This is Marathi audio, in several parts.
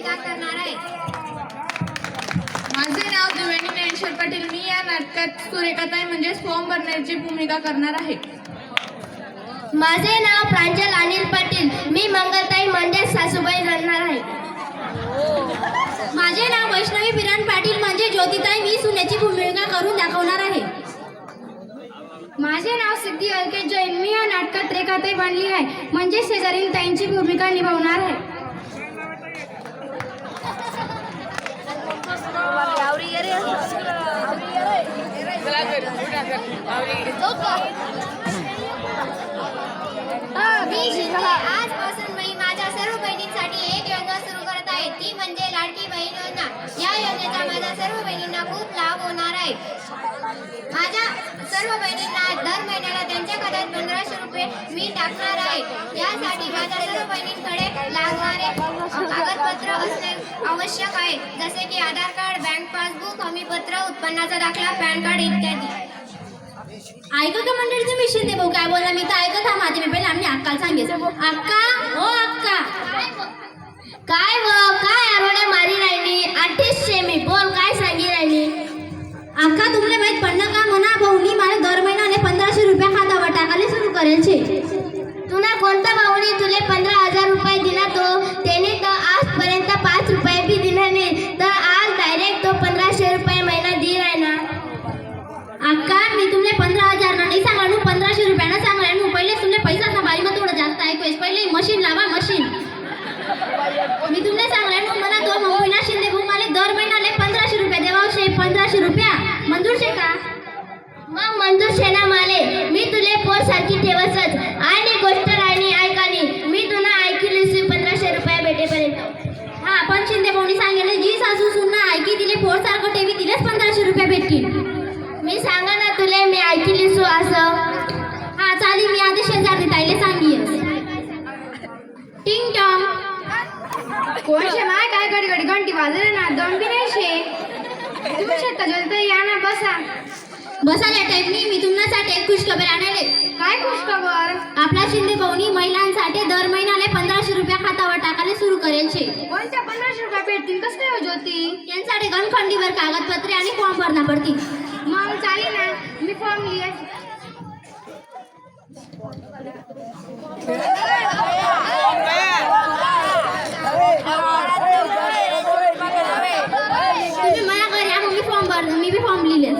भूमिका करणार आहे माझे नाव दिवेणी ज्ञानेश्वर पाटील. मी या नाटकात सुरेखाताई म्हणजेच फॉर्म भरण्याची भूमिका करणार आहे. माझे नाव प्रांजल अनिल पाटील. मी मंगलताई म्हणजे सासूबाई रडणार आहे. माझे नाव वैष्णवी बिरान पाटील. म्हणजे ज्योतिताई मी सुनेची भूमिका करून दाखवणार आहे. माझे नाव सिद्धी अलके जैन. मी या नाटकात रेखाताई बांधली आहे. म्हणजे शेजारील ताईंची भूमिका निभावणार आहे मी शिंदे आजपासून मी माझ्या सर्व बहिणींसाठी एक योजना सुरू करत आहे ती म्हणजे लाडकी बहीण योजना या योजनेचा माझ्या सर्व बहिणींना खूप लाभ होणार आहे माझ्या सर्व बहिणींना दर महिन्याला त्यांच्या खात्यात पंधराशे रुपये मी टाकणार आहे यासाठी माझ्या सर्व बहिणींकडे लागणारे कागदपत्र असणे आवश्यक आहे जसे की आधार कार्ड बँक पासबुक हमीपत्र उत्पन्नाचा दाखला पॅन कार्ड इत्यादी. ऐका का मंडळी मिशन दे भाऊ काय बोलला? मी तर ऐकत हा माझे मी पहिले आम्ही अक्काला सांगेल अक्का हो अक्का. काय व काय आरोड्या मारी राहिली? अठ्ठीसशे मी बोल काय सांगी राहिली? अक्का तुमले माहीत पडलं का? म्हणा भाऊनी मला दर महिन्याने पंधराशे रुपये खातावर टाकायला सुरू करेल छे तुला कोणता सारखी ठेवसच आणि गोष्ट राणी ऐकानी मी तुला ऐकली पंधराशे रुपया भेटेपर्यंत. हा पण शिंदे भाऊनी सांगितलं जी सासू सुना ऐकी दिले पोर सारखं ठेवी दिलेच पंधराशे रुपये भेटतील. मी सांगा ना तुले मी ऐकली सु असं. हा चाली मी आधी शेजारी ताईले सांगी टिंग टॉंग. कोणशे माय काय घडी घडी घंटी वाजले ना दोन बी नाही शे. तुम्ही शेतात गेलं तर या ना बसा. बसाल्या टाईपनी मी तुमच्यासाठी एक खुशखबर आणले काय खुश खबर आपला शिंदे भाऊनी महिलांसाठी दर महिन्याला पंधराशे रुपया खातावर टाकायला सुरू करेल शे. कोणत्या पंधराशे रुपये भेटतील? कसं काय हो ज्योती त्यांसाठी गणखंडीवर कागदपत्रे आणि फॉर्म भरणा पडतील. मग चालेल ना. मी फॉर्म लिहे तुम्ही मला घरी या मग मी फॉर्म भर मी बी फॉर्म लिहिले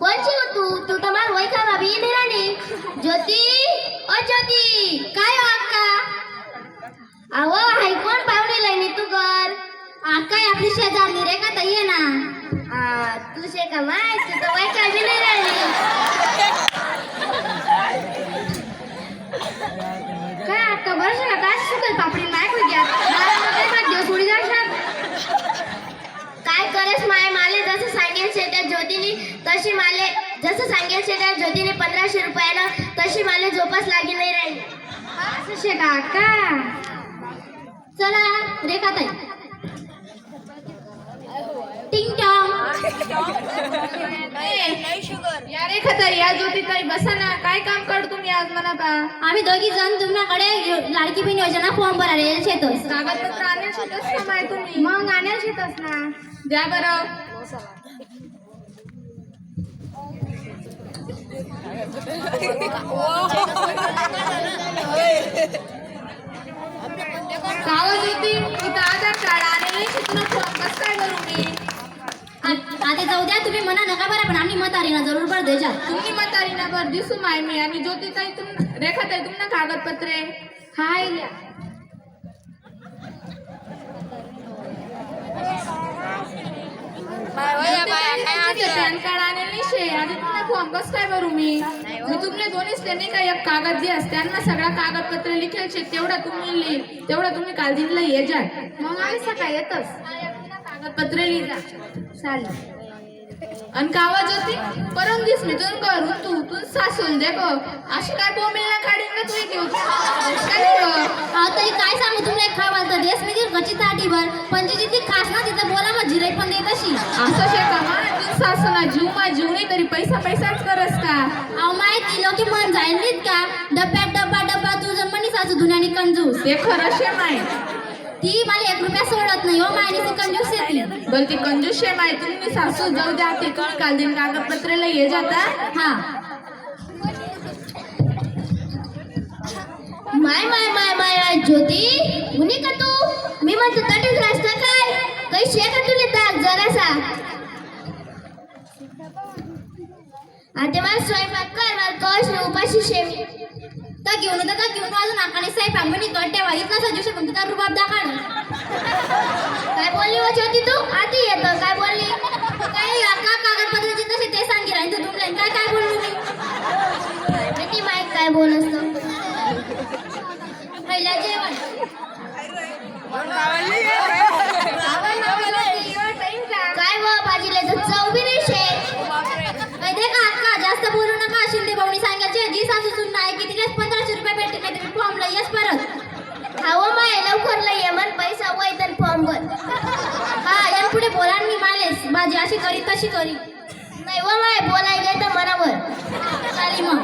कोणची तू? तू तर वय का भाभी नाही ज्योती? ओ ज्योती काय हो अक्का अहो हाय कोण पाहुणे लाईनी तू कर अक्का आपली शेजारली रे का ताई ना. आ, तू शे का माय? तू तर वय का बी नाही काय अक्का बरं का काय सुकल पापडी माय घ्या काय भाग्य सोडी जाशात करेस माय माले जसं सांगेल शे त्या ज्योतीने तशी माले जसं सांगेल शे त्या ज्योतीने पंधराशे रुपयानं तशी माले झोपच लागी नाही राहिली. असं शे का? अक्का चला रेखा ताई टिंग टॉंग या रे खतर या ज्योती ताई बसा ना. काय काम काढ तुम्ही आज आम्ही दोघी जण तुमच्याकडे लाडकी बहीण योजना फॉर्म भरायला शेतोस कागदपत्र शेतच ना माय तुम्ही? मग आणेल शेतच ना. द्या बरं. इथं आधार कार्ड आणेल शिकणं फॉर्म कसं काय करू मी आता जाऊ द्या तुम्ही म्हणा नका बरं पण आम्ही मतारी ना जरूर भर द्यायच्या तुम्ही म्हातारी ना बर दिसू माय मी. आणि ज्योती ताई तुम रेखा ताई तुमना कागदपत्रे. हाय. लिया पॅन कार्ड आणेल शे आणि तुमना फॉर्म कसं काय भरू मी? मी तुमले दोन्हीच त्यांनी काय एक कागद दियास त्यांना सगळा कागदपत्र लिखेल शे तेवढा तुम्ही लिहि तेवढा तुम्ही काल दिनला ये जा. मग आम्ही सकाळी येतच. कागदपत्र लिहिजा चालेल. आणि परम दिस मी तुन कर तू तू सासून देखो अशी काय बोंबीला काढीन का तू घेऊ? अहो तरी काय सांगू एक खावा तर देश मी गची ताटीवर पण जी ती खास ना तिथं बोला मग जिराई पण देत अशी असं शे का मा? तू सासूना जीव मा जीव नाही तरी पैसा पैसाच करस का? अहो माहिती लोक ती मन जायलीत का? डब्यात डब्बा डब्बा तुझं म्हणी सासू धुण्याने कंजूस. ते खरं शेम आहे ती मला एक रुपया सोडत नाही. हो मायनीची कंजूस आहे ती. बोल ती कंजूस आहे तुम्ही सासू जाऊ द्या ते तुम्ही काल दिन कागदपत्राला ये जाता. हा. माय माय माय माय माय ज्योती. मुनी का तू? मी म्हणतो तटीच रास्ता काय? काही शे का तुले ताक जरासा? आता मला स्वयंपाक कर मला कश न उपाशी शेव. घेऊन तर का? घेऊन माझं नाकाने साहेब स्वयंपाक म्हणे गड्डे वाईत नसा दिवशी म्हणतो तुझा रुबाब दाखड काय बोलली हो ज्योती तू? आधी येत. काय बोलली? काय का कागदपत्राचे तसे ते सांगी राहील तुमल्या काय काय बोललो मी? किती माहीत काय बोल असतं. पहिला जेवण. भाजी अशी करी तशी करी नाही व माय बोलाय गे तर मनावर. चाली मग.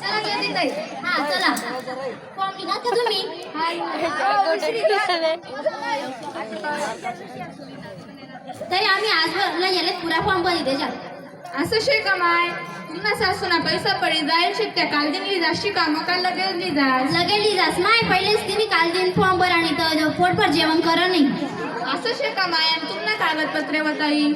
चला ज्योती ताई. हा चला. फॉर्म लिहा का तुम्ही. ताई आम्ही आजवर याला पुरा फॉर्म भरी त्याच्यात असं शे कमाय तुम्हाला सासूना पैसा पडी जाईल शे त्या काल दिन जाशी का? मग काल लगेच ली जास. लगेच लिहिजास नाही पहिलेच तिने काल दिन फॉर्म भर आणि तर पोटभर जेवण कर नाही. असं शे कमाय आणि तुम्हाला कागदपत्रे बताई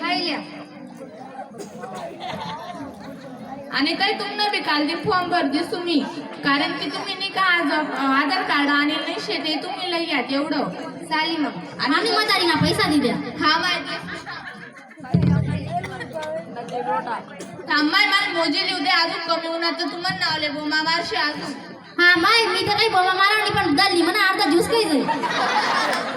आणि काही तुम्हाला बी काल दिन फॉर्म भर दिस तुम्ही. कारण की तुम्ही नाही का आज आधार कार्ड आणि नाही शे ते तुम्ही लई यात एवढं चाली मग. आम्ही म्हातारी ना पैसा दिल्या हा माहिती थांबाय मला मोजे लिहू दे अजून कमी होणार तर तुम्हाला नाव ले बोमा मारशी अजून. हा माय मी तर काही बोमा मारवणी पण दल्ली म्हणा अर्धा ज्यूस काही जाईल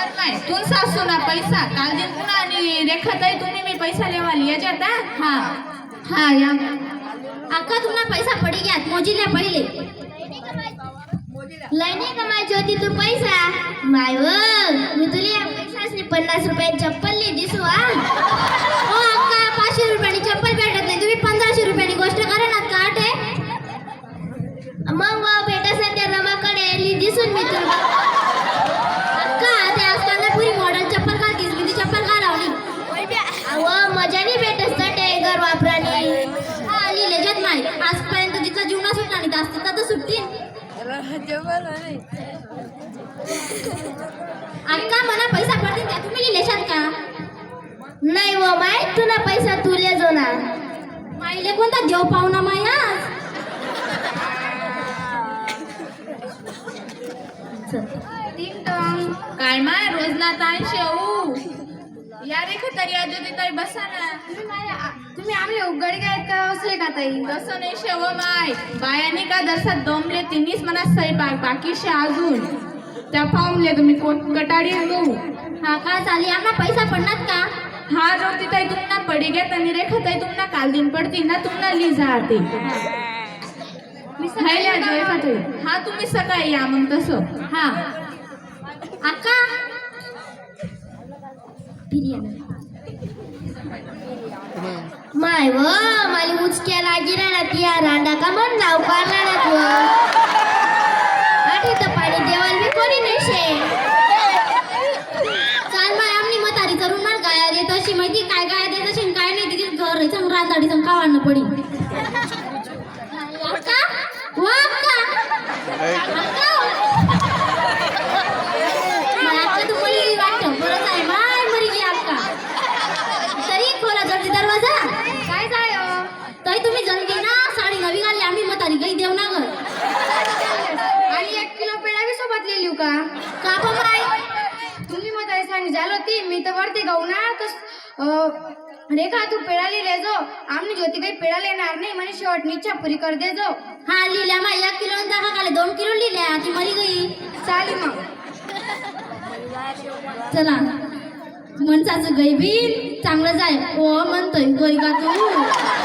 जर नाही. तू सासू ना पैसा. काल दिन पुन्हा आणि रेखाताई तुम्ही मी पैसा लेवाली. याच्यात हा? हा. हा या. अक्का तुम्हाला पैसा पडी घ्या मोजील्या पहिले. लय नाही कमायची होती तू पैसा? माय मी तुला या पैसासनी पन्नास रुपयात चप्पल नाही दिसू हा? हो अक्का पाचशे रुपयानी चप्पल भेटत नाही. तुम्ही पंधराशे रुपयानी गोष्ट करा ना अक्का मला पैसा पडतील त्या तुम्ही लिहिलेशात का? नाही व माय तुला पैसा तुले जो ना. माईले कोणता देव पाहुणा माया काय माय रोज ना ताण शेऊ या रेखा तरी अजून ताई बसा ना तुम्ही आमले उघड काय असले का ताई तसं नाही शेव माय। बायाने का दरसा दमले तिन्हीच मला स्वयंपाक बाकी शे अजून त्या पाहुणले तुम्ही कोण कटाडी गहू हा का चाली आम्हाला पैसा पडणार का हा जो ताई तुम्हाला पडी घेत आणि रेखा ताई तुम्हाला काल दिन पडती ना तुम्हाला ली जाते हा तुम्ही सकाळी या मग तसं हा। अक्का माय व मला उचक्या लागी राहणार या रांडा का म्हण नाव काढणार तू? आठी तर पाणी देवाल बी कोणी नाही शे चाल माय आमनी म्हातारी करून मला गाया देत अशी माहिती काय गाया देत अशी आणि काय नाही तिथे घर संग रांदाडी संग कावाडणं पडी अक्का व अक्का अक्का मला अक्का तू मुलगी वाटतं बरंच आहे माय मरी गी अक्का जल्दी दरवाजा? काय जाय तरी तुम्ही जल्दी ना साडी नवी घालली आम्ही म्हातारी काही देऊ ना ग आणि एक किलो पेढा बी सोबत लिहिली का? का पण तुम्ही मग ताई सांगी झालं ती मी तर वरती गाऊ ना तर रेखा तू पेढा लिहिले जो. आम्ही ज्योती काही पेढा लेणार नाही म्हणे शेवट इच्छा पुरी कर दे जो. हा लिहिल्या माय एक किलो दाखा खाले दोन किलो लिहिल्या ती मरी गई. चालेल मग. चला. मनसाचं गई बी चांगलं जाय ओ म्हणतोय गई का तू